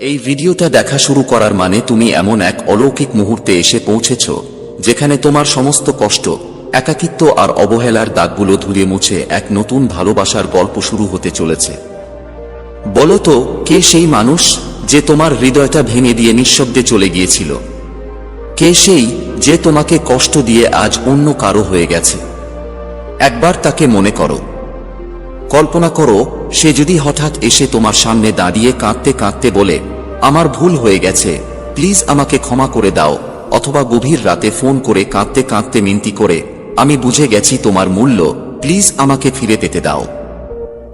এই ভিডিওটা দেখা শুরু করার মানে তুমি এমন এক অলৌকিক মুহূর্তে এসে পৌঁছেছ, যেখানে তোমার সমস্ত কষ্ট, একাকিত্ব আর অবহেলার দাগগুলো ধুয়ে মুছে এক নতুন ভালোবাসার গল্প শুরু হতে চলেছে। বলো তো, কে সেই মানুষ যে তোমার হৃদয়টা ভেঙে দিয়ে নিঃশব্দে চলে গিয়েছিল? কে সেই যে তোমাকে কষ্ট দিয়ে আজ অন্য কারও হয়ে গেছে? একবার তাকে মনে করো। কল্পনা করো, সে যদি হঠাৎ এসে তোমার সামনে দাঁড়িয়ে কাঁদতে কাঁদতে বলে, আমার ভুল হয়ে গেছে, প্লিজ আমাকে ক্ষমা করে দাও, অথবা গভীর রাতে ফোন করে কাঁদতে কাঁদতে মিনতি করে, আমি বুঝে গেছি তোমার মূল্য, প্লিজ আমাকে ফিরে পেতে দাও।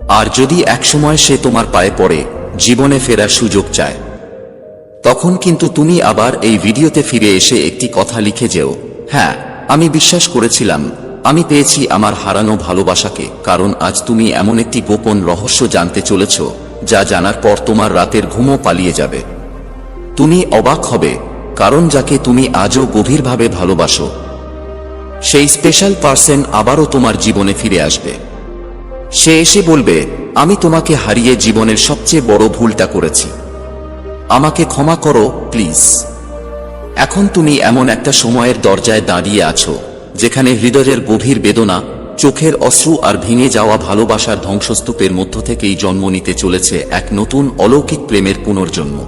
আর যদি একসময় সে তোমার পায়ে পড়ে, জীবনে ফেরার সুযোগ চায়। তখন কিন্তু তুমি আবার এই ভিডিওতে ফিরে এসে একটি কথা লিখে যেও হ্যাঁ আমি বিশ্বাস করেছিলাম আমি পেয়েছি আমার হারানো ভালোবাসাকে, কারণ আজ তুমি এমন একটি গোপন রহস্য জানতে চলেছ, যা জানার পর তোমার রাতের ঘুমও পালিয়ে যাবে। তুমি অবাক হবে, কারণ যাকে তুমি আজও গভীরভাবে ভালোবাসো, সেই স্পেশাল পার্সন আবারও তোমার জীবনে ফিরে আসবে। সে এসে বলবে, আমি তোমাকে হারিয়ে জীবনের সবচেয়ে বড় ভুলটা করেছি। আমাকে ক্ষমা করো, প্লিজ। এখন তুমি এমন একটা সময়ের দরজায় দাঁড়িয়ে আছো যেখানে হৃদয়ের গভীর বেদনা, চোখের অশ্রু আর ভেঙে যাওয়া ভালোবাসার ধ্বংসস্তূপের মধ্য থেকেই জন্ম নিতে চলেছে এক নতুন অলৌকিক প্রেমের পুনর্জন্ম।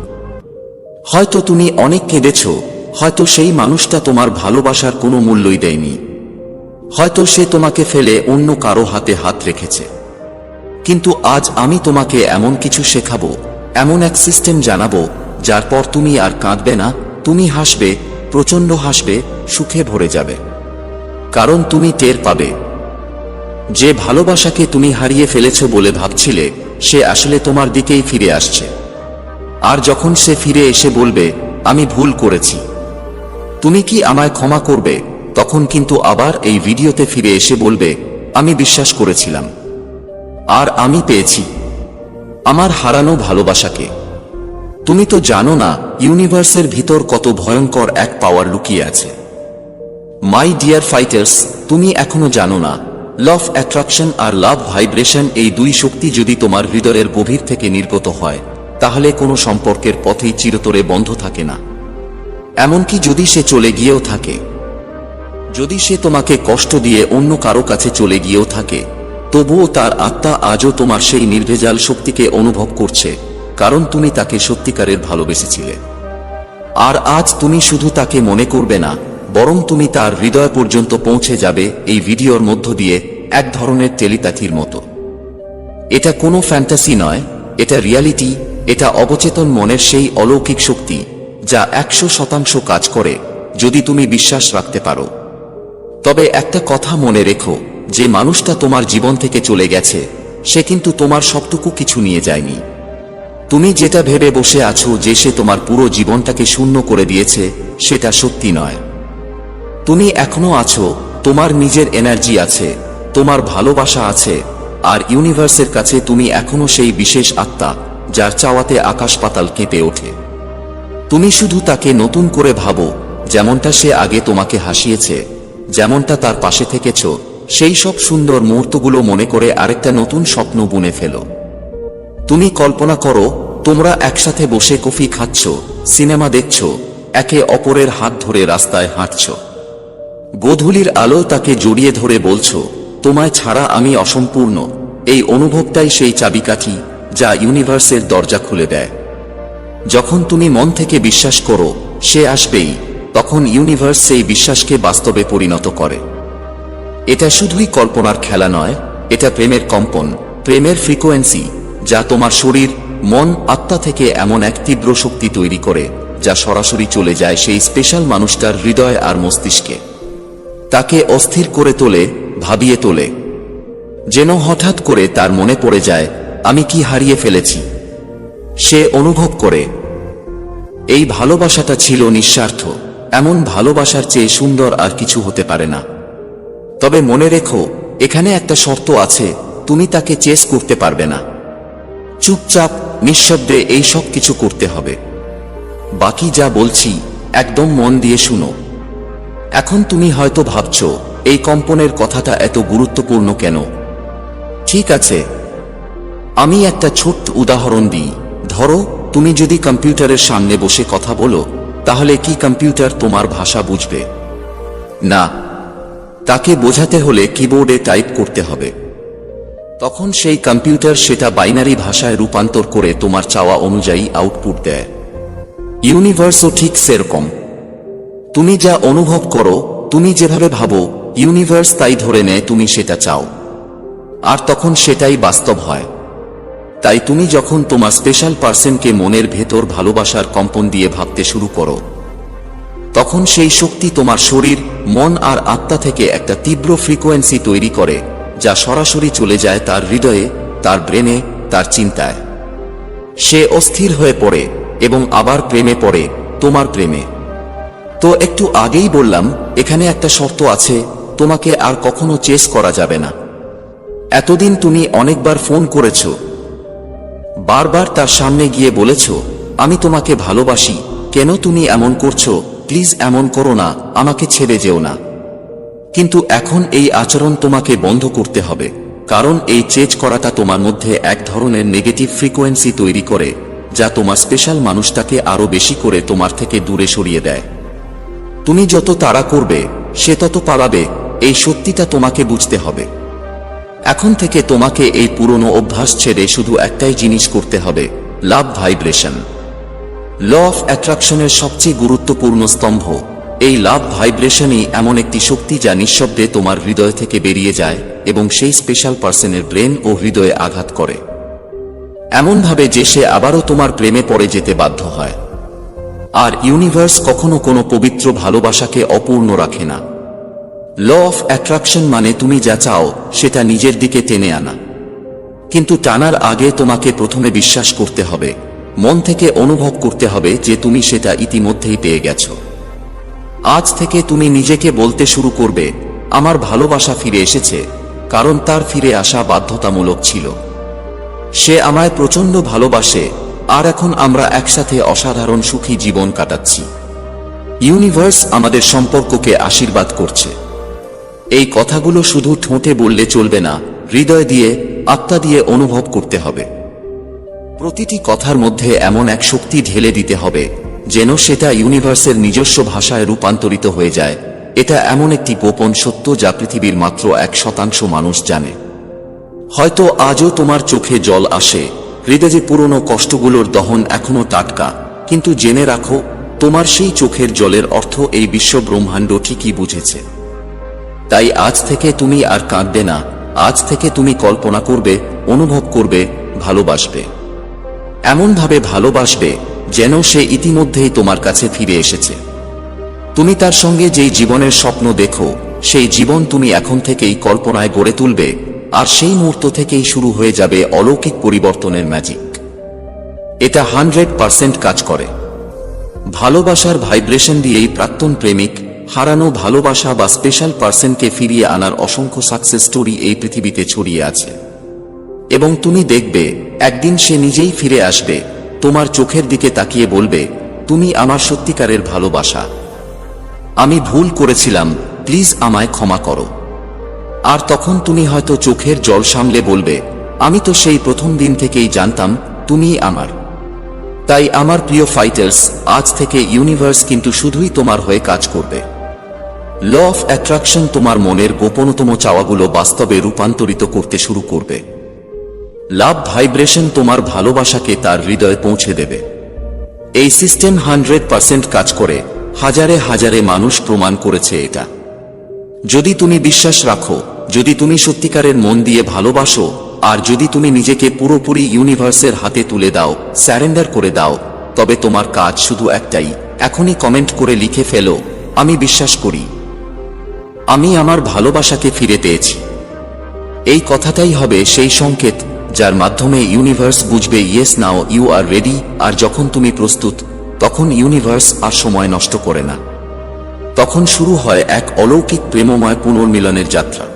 হয়তো তুমি অনেক কেঁদেছ, হয়তো সেই মানুষটা তোমার ভালোবাসার কোনো মূল্যই দেয়নি। হয়তো সে তোমাকে ফেলে অন্য কারও হাতে হাত রেখেছে। কিন্তু আজ আমি তোমাকে এমন কিছু শেখাবো, এমন এক সিস্টেম জানাব, যার পর তুমি আর কাঁদবে না, তুমি হাসবে, প্রচণ্ড হাসবে, সুখে ভরে যাবে। কারণ তুমি টের পাবে। যে ভালোবাসাকে তুমি হারিয়ে ফেলেছ বলে ভাবছিলে, সে আসলে তোমার দিকেই ফিরে আসছে। আর যখন সে ফিরে এসে বলবে, আমি ভুল করেছি। তুমি কি আমায় ক্ষমা করবে? তখন কিন্তু আবার এই ভিডিওতে ফিরে এসে বলবে, আমি বিশ্বাস করেছিলাম। আর আমি পেয়েছি। আমার হারানো ভালোবাসাকে। তুমি তো জানো না, ইউনিভার্সের ভিতর কত ভয়ঙ্কর এক পাওয়ার লুকিয়ে আছে। মাই ডিয়ার ফাইটার্স তুমি এখনও জানো না লভ অ্যাট্রাকশন আর লাভ ভাইব্রেশন এই দুই শক্তি যদি তোমার হৃদয়ের গভীর থেকে নির্গত হয়, তাহলে কোনো সম্পর্কের পথেই চিরতরে বন্ধ থাকে না। এমনকি যদি সে চলে গিয়েও থাকে, যদি সে তোমাকে কষ্ট দিয়ে অন্য কারও কাছে চলে গিয়েও থাকে, তবুও তার আত্মা আজও তোমার সেই নির্ভেজাল শক্তিকে অনুভব করছে, কারণ তুমি তাকে সত্যিকারের ভালোবেসেছিলে। আর আজ তুমি শুধু তাকে মনে করবে না বরং তুমি তার হৃদয় পর্যন্ত পৌঁছে যাবে এই ভিডিওর মধ্য দিয়ে এক ধরনের টেলিপ্যাথির মতো। এটা কোনো ফ্যান্টাসি নয়, এটা রিয়ালিটি, এটা অবচেতন মনের সেই অলৌকিক শক্তি যা একশো শতাংশ কাজ করে, যদি তুমি বিশ্বাস রাখতে পারো। তবে একটা কথা মনে রেখো, যে মানুষটা তোমার জীবন থেকে চলে গেছে, সে কিন্তু তোমার সবটুকু কিছু নিয়ে যায়নি। তুমি যেটা ভেবে বসে আছো যে সে তোমার পুরো জীবনটাকে শূন্য করে দিয়েছে, সেটা সত্যি নয়। তুমি এখনও আছো, তোমার নিজের এনার্জি আছে, তোমার ভালোবাসা আছে, আর ইউনিভার্সের কাছে তুমি এখনও সেই বিশেষ আত্মা, যার চাওয়াতে আকাশ পাতাল কেঁপে ওঠে। তুমি শুধু তাকে নতুন করে ভাবো, যেমনটা সে আগে তোমাকে হাসিয়েছে, যেমনটা তার পাশে থেকেছ, সেই সব সুন্দর মুহূর্তগুলো মনে করে আরেকটা নতুন স্বপ্ন বুনে ফেলো। তুমি কল্পনা করো, তোমরা একসাথে বসে কফি খাচ্ছ, সিনেমা দেখছ, একে অপরের হাত ধরে রাস্তায় হাঁটছ। গোধূলির আলো তাকে জড়িয়ে ধরে বলছো, তোমায় ছাড়া আমি অসম্পূর্ণ। এই অনুভবটাই সেই চাবিকাঠি যা ইউনিভার্সের দরজা খুলে দেয়। যখন তুমি মন থেকে বিশ্বাস করো, সে আসবেই, তখন ইউনিভার্স সেই বিশ্বাসকে বাস্তবে পরিণত করে। এটা শুধুই কল্পনার খেলা নয়, এটা প্রেমের কম্পন, প্রেমের ফ্রিকোয়েন্সি, যা তোমার শরীর, মন, আত্মা থেকে এমন এক তীব্র শক্তি তৈরি করে, যা সরাসরি চলে যায় সেই স্পেশাল মানুষটার হৃদয় আর মস্তিষ্কে। তাকে অস্থির করে তোলে, ভাবিয়ে তোলে। যেন হঠাৎ করে তার মনে পড়ে যায়, আমি কি হারিয়ে ফেলেছি। সে অনুভব করে, এই ভালোবাসাটা ছিল নিঃস্বার্থ, এমন ভালোবাসার চেয়ে সুন্দর আর কিছু হতে পারে না। তবে মনে রেখো, এখানে একটা শর্ত আছে, তুমি তাকে চেস করতে পারবে না। চুপচাপ, নিঃশব্দে এই সব কিছু করতে হবে। বাকি যা বলছি, একদম মন দিয়ে শুনো। এখন তুমি হয়তো ভাবছ, এই কম্পনের কথাটা এত গুরুত্বপূর্ণ কেন? ঠিক আছে। আমি একটা ছোট্ট উদাহরণ দিই। ধরো, তুমি যদি কম্পিউটারের সামনে বসে কথা বলো, তাহলে কি কম্পিউটার তোমার ভাষা বুঝবে? না। তাকে বোঝাতে হলে কিবোর্ডে টাইপ করতে হবে। তখন সেই কম্পিউটার সেটা বাইনারি ভাষায় রূপান্তর করে তোমার চাওয়া অনুযায়ী আউটপুট দেয়। ইউনিভার্সও ঠিক সেরকম। তুমি যা অনুভব করো, তুমি যেভাবে ভাবো ইউনিভার্স তাই ধরে নেয় তুমি সেটা চাও। আর তখন সেটাই বাস্তব হয়। তাই তুমি যখন তোমার স্পেশাল পার্সনকে মনের ভেতর ভালোবাসার কম্পন দিয়ে ভাবতে শুরু করো, তখন সেই শক্তি তোমার শরীর, মন আর আত্মা থেকে একটা তীব্র ফ্রিকোয়েন্সি তৈরি করে, যা সরাসরি চলে যায় তার হৃদয়ে, তার ব্রেনে, তার চিন্তায়। সে অস্থির হয়ে পড়ে এবং আবার প্রেমে পড়ে, তোমার প্রেমে। তো একটু আগেই বললাম, এখানে একটা শর্ত আছে, তোমাকে আর কখনো চেস করা যাবে না। এতদিন তুমি অনেকবার ফোন করেছ। বারবার তার সামনে গিয়ে বলেছ, আমি তোমাকে ভালোবাসি। কেন তুমি এমন করছ? প্লিজ এমন করো না, আমাকে ছেড়ে যেও না। কিন্তু এখন এই আচরণ তোমাকে বন্ধ করতে হবে, কারণ এই চেজ করাটা তোমার মধ্যে এক ধরনের নেগেটিভ ফ্রিকোয়েন্সি তৈরি করে, যা তোমার স্পেশাল মানুষটাকে আরও বেশি করে তোমার থেকে দূরে সরিয়ে দেয়। তুমি যত তাড়া করবে, সে তত পালাবে, এই সত্যিটা তোমাকে বুঝতে হবে। এখন থেকে তোমাকে এই পুরনো অভ্যাস ছেড়ে শুধু একটাই জিনিস করতে হবে, লাভ ভাইব্রেশন। ল অফ অ্যাট্রাকশনের সবচেয়ে গুরুত্বপূর্ণ স্তম্ভ, এই লাভ ভাইব্রেশনই এমন একটি শক্তি যা নিঃশব্দে তোমার হৃদয় থেকে বেরিয়ে যায় এবং সেই স্পেশাল পার্সনের ব্রেন ও হৃদয়ে আঘাত করে। এমনভাবে যে সে আবারও তোমার প্রেমে পড়ে যেতে বাধ্য হয়। আর ইউনিভার্স কখনো কোনো পবিত্র ভালোবাসাকে অপূর্ণ রাখে না। ল অফ অ্যাট্রাকশন মানে তুমি যা চাও, সেটা নিজের দিকে টেনে আনা। কিন্তু টানার আগে তোমাকে প্রথমে বিশ্বাস করতে হবে, মন থেকে অনুভব করতে হবে যে তুমি সেটা ইতিমধ্যেই পেয়ে গেছো। আজ থেকে তুমি নিজেকে বলতে শুরু করবে, আমার ভালোবাসা ফিরে এসেছে, কারণ তার ফিরে আসা বাধ্যতামূলক ছিল। সে আমায় প্রচণ্ড ভালোবাসে আর এখন আমরা একসাথে অসাধারণ সুখী জীবন কাটাচ্ছি। ইউনিভার্স আমাদের সম্পর্ককে আশীর্বাদ করছে। এই কথাগুলো শুধু ঠোঁটে বললে চলবে না, হৃদয় দিয়ে, আত্মা দিয়ে অনুভব করতে হবে। প্রতিটি কথার মধ্যে এমন এক শক্তি ঢেলে দিতে হবে, যেন সেটা ইউনিভার্সের নিজস্ব ভাষায় রূপান্তরিত হয়ে যায়। এটা এমন একটি গোপন সত্য যা পৃথিবীর মাত্র এক শতাংশ মানুষ জানে। হয়তো আজও তোমার চোখে জল আসে হৃদয়ে পুরনো কষ্টগুলোর দহন এখনও টাটকা, কিন্তু জেনে রাখো, তোমার সেই চোখের জলের অর্থ এই বিশ্ব ব্রহ্মাণ্ড ঠিকই বুঝেছে। তাই আজ থেকে তুমি আর কাঁদবে না, আজ থেকে তুমি কল্পনা করবে, অনুভব করবে, ভালোবাসবে। এমনভাবে ভালোবাসবে যেন সে ইতিমধ্যেই তোমার কাছে ফিরে এসেছে। তুমি তার সঙ্গে যেই জীবনের স্বপ্ন দেখো, সেই জীবন তুমি এখন থেকেই কল্পনায় গড়ে তুলবে আর সেই মুহূর্ত থেকেই শুরু হয়ে যাবে অলৌকিক পরিবর্তনের ম্যাজিক এটা হান্ড্রেড পার্সেন্ট কাজ করে। ভালোবাসার ভাইব্রেশন দিয়েই প্রাক্তন প্রেমিক হারানো ভালোবাসা বা স্পেশাল পার্সনকে ফিরিয়ে আনার অসংখ্য সাকসেস স্টোরি এই পৃথিবীতে ছড়িয়ে আছে। এবং তুমি দেখবে, একদিন সে নিজেই ফিরে আসবে, তোমার চোখের দিকে তাকিয়ে বলবে, তুমি আমার সত্যিকারের ভালোবাসা। আমি ভুল করেছিলাম প্লিজ আমায় ক্ষমা করো। আর তখন তুমি হয়তো চোখের জল সামলে বলবে, আমি তো সেই প্রথম দিন থেকেই জানতাম, তুমিই আমার। তাই আমার প্রিয় ফাইটার্স, আজ থেকে ইউনিভার্স কিন্তু শুধুই তোমার হয়ে কাজ করবে। ল অফ অ্যাট্রাকশন তোমার মনের গোপনতম চাওয়াগুলো বাস্তবে রূপান্তরিত করতে শুরু করবে। লাভ ভাইব্রেশন তোমার ভালোবাসাকে তার হৃদয়ে পৌঁছে দেবে। এই সিস্টেম হান্ড্রেড পার্সেন্ট কাজ করে, হাজারে হাজারে মানুষ প্রমাণ করেছে এটা। যদি তুমি বিশ্বাস রাখো, যদি তুমি সত্যিকারের মন দিয়ে ভালোবাসো, আর যদি তুমি নিজেকে পুরোপুরি ইউনিভার্সের হাতে তুলে দাও, স্যারেন্ডার করে দাও, তবে তোমার কাজ শুধু একটাই, এখনই কমেন্ট করে লিখে ফেলো, আমি বিশ্বাস করি। আমি আমার ভালোবাসাকে ফিরে পেয়েছি। এই কথাটাই হবে সেই সংকেত, যার মাধ্যমে ইউনিভার্স বুঝবে, yes, now, you are ready, আর যখন তুমি প্রস্তুত, তখন ইউনিভার্স আর সময় নষ্ট করে না। তখন শুরু হয় এক অলৌকিক প্রেমময় পুনর্মিলনের যাত্রা।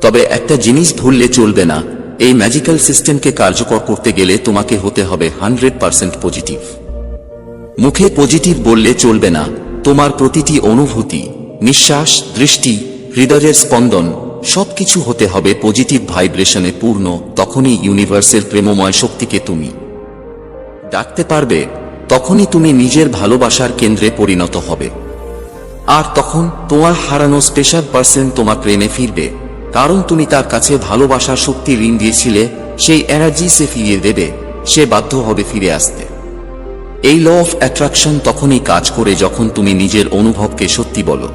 তবে একটা জিনিস ভুললে চলবে না, এই ম্যাজিক্যাল সিস্টেমকে কার্যকর করতে গেলে তোমাকে হতে হবে হান্ড্রেড পার্সেন্ট পজিটিভ মুখে পজিটিভ বললে চলবে না, তোমার প্রতিটি অনুভূতি, নিঃশ্বাস, দৃষ্টি, হৃদয়ের স্পন্দন, সবকিছু হতে হবে পজিটিভ ভাইব্রেশনে পূর্ণ, তখনই ইউনিভার্সের প্রেমময় শক্তিকে তুমি। ডাকতে পারবে, তখনই তুমি নিজের ভালোবাসার কেন্দ্রে পরিণত হবে। আর তখন তোমার হারানো স্পেশাল পার্সন তোমার প্রেমে ফিরবে, কারণ তুমি তার কাছে ভালোবাসার শক্তি ঋণ দিয়েছিলে, সেই এনার্জি সে ফিরিয়ে দেবে, সে বাধ্য হবে ফিরে আসতে। এই ল অফ অ্যাট্রাকশন তখনই কাজ করে যখন তুমি নিজের অনুভবকে সত্যি বলো।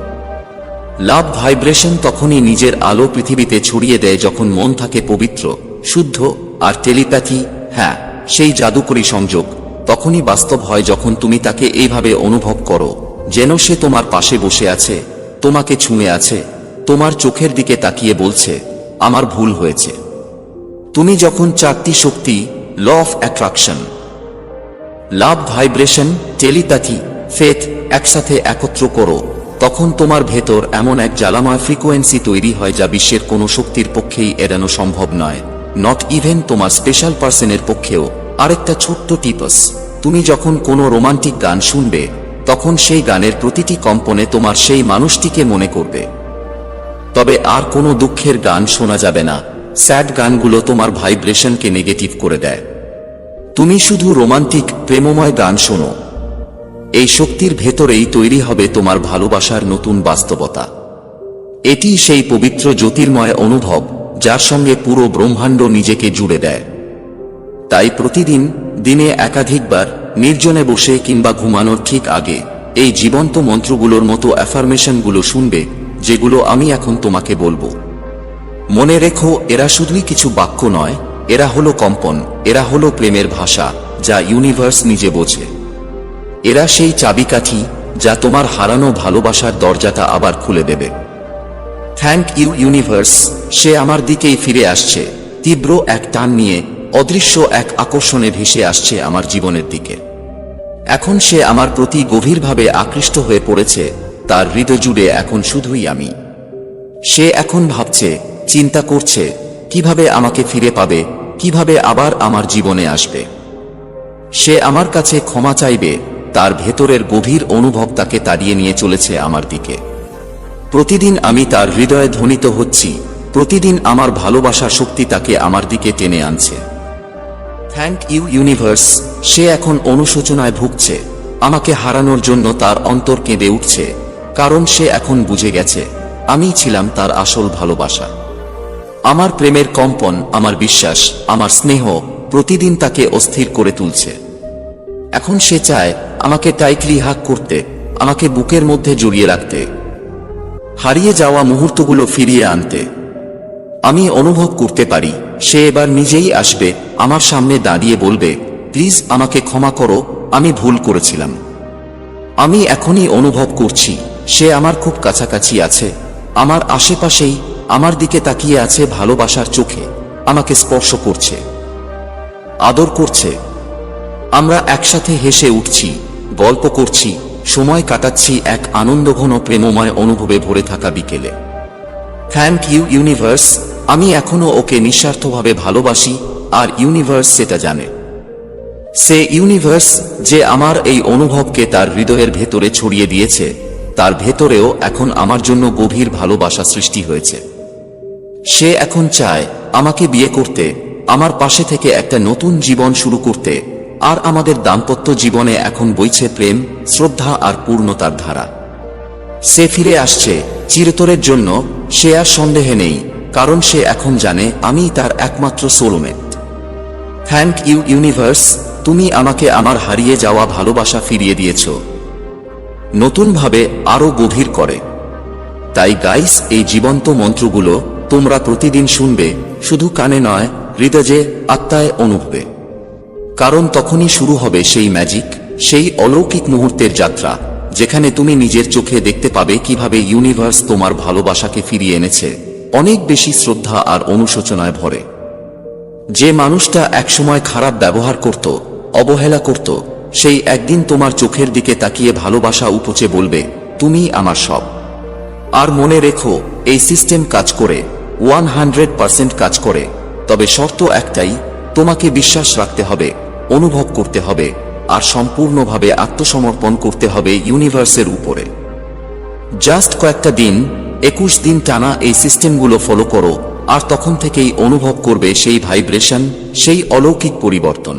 লাভ ভাইব্রেশন তখনই নিজের আলো পৃথিবীতে ছড়িয়ে দেয় যখন মন থাকে পবিত্র, শুদ্ধ আর টেলিপ্যাথি হ্যাঁ সেই জাদুকরী সংযোগ, তখনই বাস্তব হয় যখন তুমি তাকে এইভাবে অনুভব করো। যেন সে তোমার পাশে বসে আছে, তোমাকে ছুঁয়ে আছে, তোমার চোখের দিকে তাকিয়ে বলছে, আমার ভুল হয়েছে। তুমি যখন চারটি শক্তি law of attraction love vibration telepathy faith একসাথে একত্র করো, তখন তোমার ভেতর এমন এক জ্বালাময় ফ্রিকোয়েন্সি তৈরি হয় যা বিশ্বের কোনো শক্তির পক্ষেই এড়ানো সম্ভব নয়। নট ইভেন তোমার স্পেশাল পার্সনের পক্ষেও আরেকটা ছোট্ট টিপস। তুমি যখন কোনো রোমান্টিক গান শুনবে তখন সেই গানের প্রতিটি কম্পনে তোমার সেই মানুষটিকে মনে করবে। তবে আর কোনো দুঃখের গান শোনা যাবে না। স্যাড গানগুলো তোমার ভাইব্রেশনকে নেগেটিভ করে দেয়। তুমি শুধু রোমান্টিক, প্রেমময় গান শোনো। এই শক্তির ভেতরেই তৈরি হবে তোমার ভালোবাসার নতুন বাস্তবতা। এটি সেই পবিত্র জ্যোতির্ময় অনুভব যার সঙ্গে পুরো ব্রহ্মাণ্ড নিজেকে জুড়ে দেয়। তাই প্রতিদিন, দিনে একাধিকবার নির্জনে বসে কিংবা ঘুমানোর ঠিক আগে, এই জীবন্ত মন্ত্রগুলোর মতো অ্যাফার্মেশনগুলো শুনবে, যেগুলো আমি এখন তোমাকে বলব। মনে রেখো, এরা শুধুই কিছু বাক্য নয়, এরা হলো কম্পন, এরা হলো প্রেমের ভাষা, যা ইউনিভার্স নিজে বোঝে। এরা সেই চাবিকাঠি, যা তোমার হারানো ভালোবাসার দরজাটা আবার খুলে দেবে। থ্যাংক ইউ ইউনিভার্স সে আমার দিকেই ফিরে আসছে, তীব্র এক টান নিয়ে অদৃশ্য এক আকর্ষণে ভেসে আসছে আমার জীবনের দিকে। এখন সে আমার প্রতি গভীরভাবে আকৃষ্ট হয়ে পড়েছে, তার হৃদয় জুড়ে এখন শুধুই আমি। সে এখন ভাবছে, চিন্তা করছে, কীভাবে আমাকে ফিরে পাবে, কীভাবে আবার আমার জীবনে আসবে। সে আমার কাছে ক্ষমা চাইবে, তার ভেতরের গভীর অনুভব তাকে তাড়িয়ে নিয়ে চলেছে আমার দিকে। প্রতিদিন আমি তার হৃদয়ে ধ্বনিত হচ্ছি, প্রতিদিন আমার ভালোবাসা শক্তি তাকে আমার দিকে টেনে আনছে। থ্যাংক ইউ ইউনিভার্স, সে এখন অনুশোচনায় ভুগছে। আমাকে হারানোর জন্য তার অন্তর কেঁদে উঠছে, কারণ সে এখন বুঝে গেছে, আমি ছিলাম তার আসল ভালোবাসা। আমার প্রেমের কম্পন, আমার বিশ্বাস, আমার স্নেহ প্রতিদিন তাকে অস্থির করে তুলছে। এখন সে চায়, আমাকে টাইটলি হাক করতে, আমাকে বুকের মধ্যে জড়িয়ে রাখতে। হারিয়ে যাওয়া মুহূর্তগুলো ফিরিয়ে আনতে। আমি অনুভব করতে পারি, সে এবার নিজেই আসবে, আমার সামনে দাঁড়িয়ে বলবে, প্লিজ আমাকে ক্ষমা করো, আমি ভুল করেছিলাম। আমি এখনই অনুভব করছি, সে আমার খুব কাছাকাছি আছে। আমার আশেপাশেই, আমার দিকে তাকিয়ে আছে ভালোবাসার চোখে, আমাকে স্পর্শ করছে, আদর করছে। আমরা একসাথে হেসে উঠছি, গল্প করছি, সময় কাটাচ্ছি এক আনন্দঘন প্রেমময় অনুভবে ভরে থাকা বিকেলে। থ্যাংক ইউ ইউনিভার্স আমি এখনও ওকে নিঃস্বার্থভাবে ভালোবাসি আর ইউনিভার্স সেটা জানে। সে ইউনিভার্স যে আমার এই অনুভবকে তার হৃদয়ের ভেতরে ছড়িয়ে দিয়েছে, তার ভেতরেও এখন আমার জন্য গভীর ভালোবাসা সৃষ্টি হয়েছে। সে এখন চায় আমাকে বিয়ে করতে, আমার পাশে থেকে একটা নতুন জীবন শুরু করতে, আর আমাদের দাম্পত্য জীবনে এখন বইছে প্রেম, শ্রদ্ধা আর পূর্ণতার ধারা। সে ফিরে আসছে চিরতরের জন্য, সে আর সন্দেহে নেই। কারণ সে এখন জানে আমি তার একমাত্র সোলমেট থ্যাংক ইউ ইউনিভার্স তুমি আমাকে আমার হারিয়ে যাওয়া ভালোবাসা ফিরিয়ে দিয়েছ। নতুনভাবে আরও গভীর করে। তাই গাইস এই জীবন্ত মন্ত্রগুলো তোমরা প্রতিদিন শুনবে, শুধু কানে নয়, হৃদয়ে, আত্মায় অনুভবে। কারণ তখনই শুরু হবে সেই ম্যাজিক সেই অলৌকিক মুহূর্তের যাত্রা, যেখানে তুমি নিজের চোখে দেখতে পাবে কীভাবে ইউনিভার্স তোমার ভালোবাসাকে ফিরিয়ে এনেছে। অনেক বেশি শ্রদ্ধা আর অনুশোচনায় ভরে। যে মানুষটা একসময় খারাপ ব্যবহার করত, অবহেলা করত, সেই একদিন তোমার চোখের দিকে তাকিয়ে ভালোবাসা উপচে বলবে, তুমি আমার সব। আর মনে রেখো, এই সিস্টেম কাজ করে, ওয়ান হান্ড্রেড কাজ করে। তবে শর্ত একটাই, তোমাকে বিশ্বাস রাখতে হবে, অনুভব করতে হবে, আর সম্পূর্ণভাবে আত্মসমর্পণ করতে হবে ইউনিভার্সের উপরে। জাস্ট কয়েকটা দিন একুশ দিন টানা এই সিস্টেমগুলো ফলো করো, আর তখন থেকেই অনুভব করবে সেই ভাইব্রেশন, সেই অলৌকিক পরিবর্তন।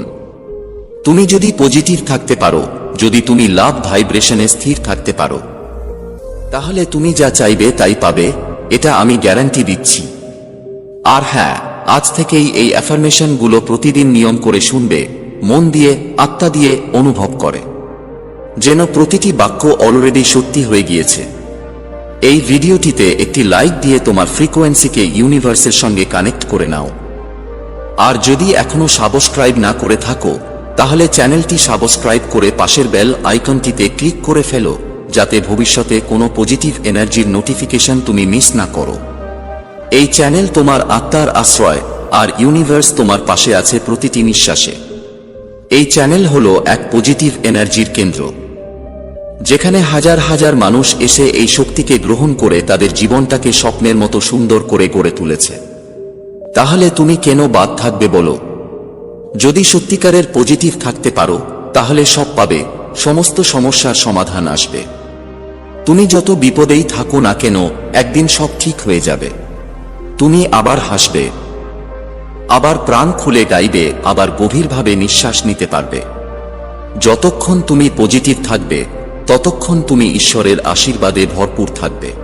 তুমি যদি পজিটিভ থাকতে পারো, যদি তুমি লাভ ভাইব্রেশনে স্থির থাকতে পারো, তাহলে তুমি যা চাইবে তাই পাবে, এটা আমি গ্যারান্টি দিচ্ছি। আর হ্যাঁ আজ থেকেই এই অ্যাফার্মেশনগুলো প্রতিদিন নিয়ম করে শুনবে, মন দিয়ে, আত্মা দিয়ে অনুভব করে। যেন প্রতিটি বাক্য অলরেডি সত্যি হয়ে গিয়েছে। এই ভিডিওটিতে একটি লাইক দিয়ে তোমার ফ্রিকোয়েন্সিকে ইউনিভার্সের সঙ্গে কানেক্ট করে নাও। আর যদি এখনও সাবস্ক্রাইব না করে থাকো, তাহলে চ্যানেলটি সাবস্ক্রাইব করে পাশের বেল আইকনটিতে ক্লিক করে ফেলো, যাতে ভবিষ্যতে কোনো পজিটিভ এনার্জির নোটিফিকেশন তুমি মিস না করো। এই চ্যানেল তোমার আত্মার আশ্রয়, আর ইউনিভার্স তোমার পাশে আছে প্রতিটি নিঃশ্বাসে। এই চ্যানেল হলো এক পজিটিভ এনার্জির কেন্দ্র। যেখানে হাজার হাজার মানুষ এসে এই শক্তিকে গ্রহণ করে তাদের জীবনটাকে স্বপ্নের মতো সুন্দর করে গড়ে তুলেছে। তাহলে তুমি কেন বাদ থাকবে বলো? যদি সত্যিকারের পজিটিভ থাকতে পারো, তাহলে সব পাবে, সমস্ত সমস্যার সমাধান আসবে। তুমি যত বিপদেই থাকো না কেন, একদিন সব ঠিক হয়ে যাবে। তুমি আবার হাসবে। আবার প্রাণ খুলে গাইবে, আবার গভীরভাবে নিঃশ্বাস নিতে পারবে। যতক্ষণ তুমি পজিটিভ থাকবে ততক্ষণ তুমি ঈশ্বরের আশীর্বাদে ভরপুর থাকবে।